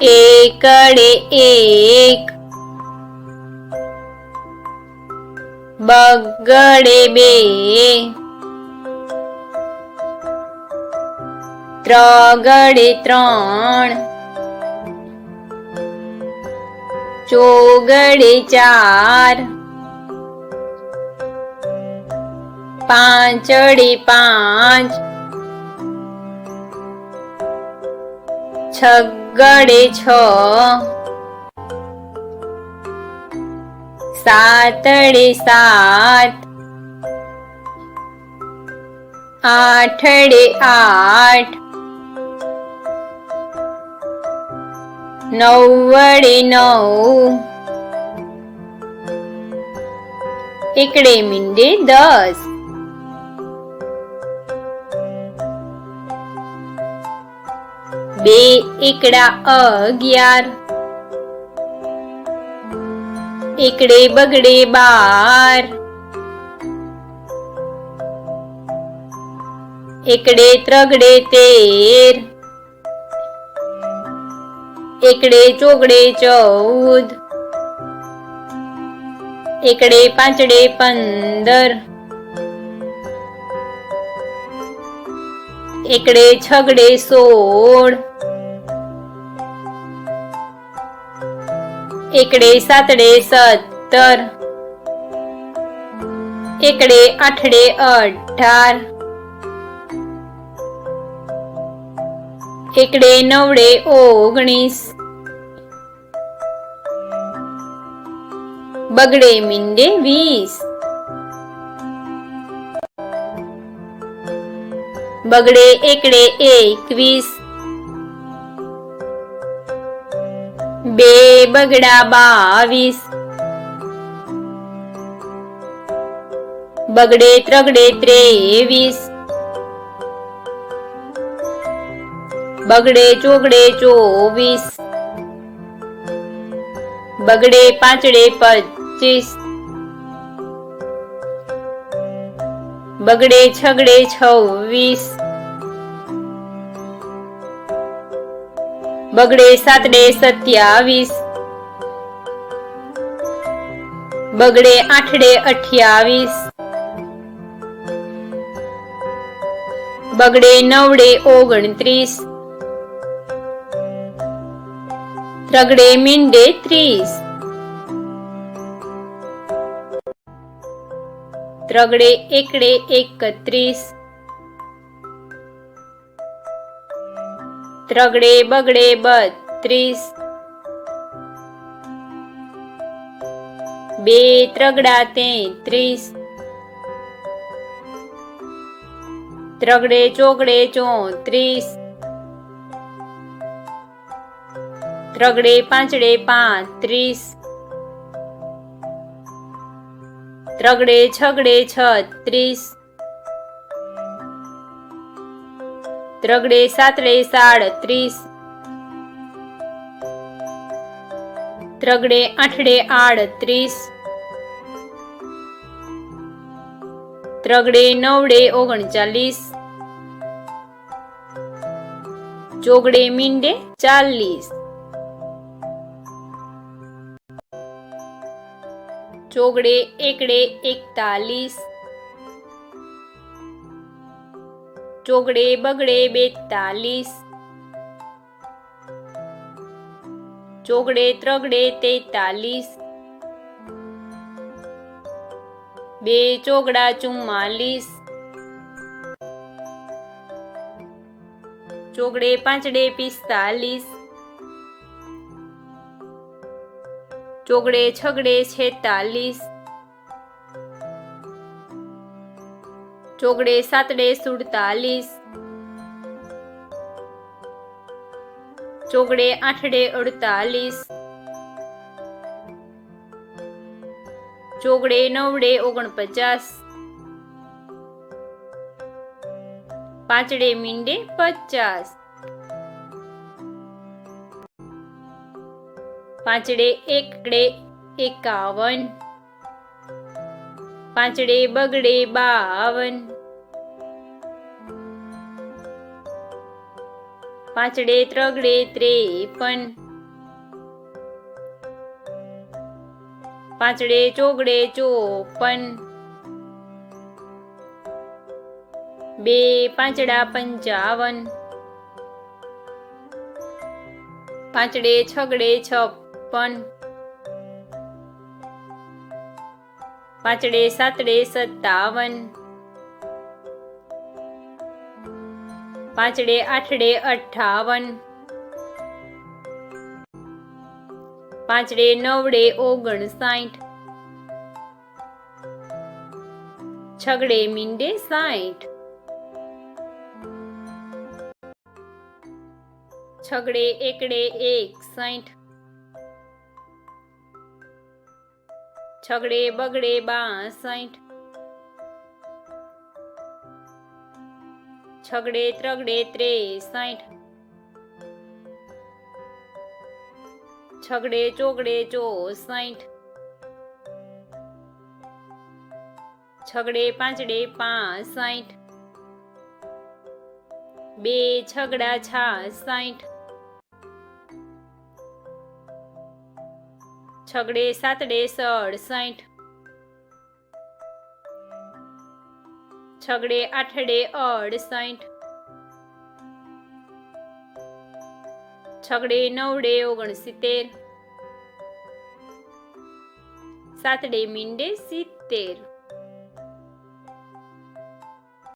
એકડે એક. બગડે બે. ત્રગડે ત્રણ. ચોગડે ચાર. પાંચડે પાંચ. છગડે છ. સાતડે સાત. આઠડે આઠ. નવડે નવ. એકડે મીંડે દસ. બે એકડા અગિયાર. એકડે બગડે બાર. એકડે ત્રગડે તેર. એકડે ચોગડે ચૌદ. એકડે પાંચડે પંદર. એકડે છગડે સોળ. એકડે સાતડે સત્તર એકડે આઠડે અઢાર એકડે નવડે ઓગણીસ બગડે મીંડે વીસ બગડે એકડે એકવીસ બે બગડા બાવીસ. બગડે ત્રગડે ત્રેવીસ. બગડે ચોગડે ચોવીસ. બગડે પાંચડે પચીસ. બગડે છગડે છવ્વીસ. બગડે સાતડે સત્યાવીસ. બગડે આઠડે અઠ્યાવીસ. બગડે નવડે ઓગણત્રીસ. ત્રગડે મીંડે ત્રીસ. ત્રગડે એકડે એકત્રીસ. ત્રગડે બગડે બત્રીસ. બે ત્રગડા તેત્રીસ. ત્રગડે ચોગડે ચોત્રીસ. ત્રગડે પાંચડે પાંત્રીસ. ત્રગડે છગડે છત્રીસ. ત્રગડે સાતડે સાડત્રીસ ત્રગડે આઠડે આડત્રીસ ત્રગડે નવડે ઓગણચાલીસ. ચોગડે મીંડે ચાલીસ. ચોગડે એકડે એકતાલીસ. ચોગડે બગડે બેતાલીસ. ચોગડે ત્રગડે તેતાલીસ. બે ચોગડા ચુમ્માલીસ. ચોગડે પાંચડે પિસ્તાલીસ. ચોગડે છગડે છેતાલીસ. ચોગડે સાતડે સુડતાલીસ. ચોગડે આઠડે અડતાલીસ. ચોગડે નવડે ઓગણપચાસ. પાંચડે મીંડે પચાસ. પાંચડે એકડે એકાવન. પાંચડે બગડે બાવન. પાંચડે ત્રગડે ત્રેપન. પાંચડે ચોગડે ચોપન. બે પાંચડા પંચાવન. પાંચડે છગડે છપ્પન. પાંચડે, સાતડે, સત્તાવન. પાંચડે, આઠડે, અઠ્ઠાવન. પાંચડે, નવડે, ઓગણસાઠ. છગડે, મીંડે, સાઠ. છગડે, એકડે એક સાઠ છગડે બગડે બાસઠ. છગડે ત્રગડે ત્રેસઠ. છગડે ચોગડે ચોસઠ. છગડે પાંચડે પાસઠ. બે છગડા છાસાઠ. છગડે સાતડે સડસાઠ છગડે આઠડે અડસાઠ છગડે નવડે ઓગણસિત્તેર. સાતડે મીંડે સિત્તેર.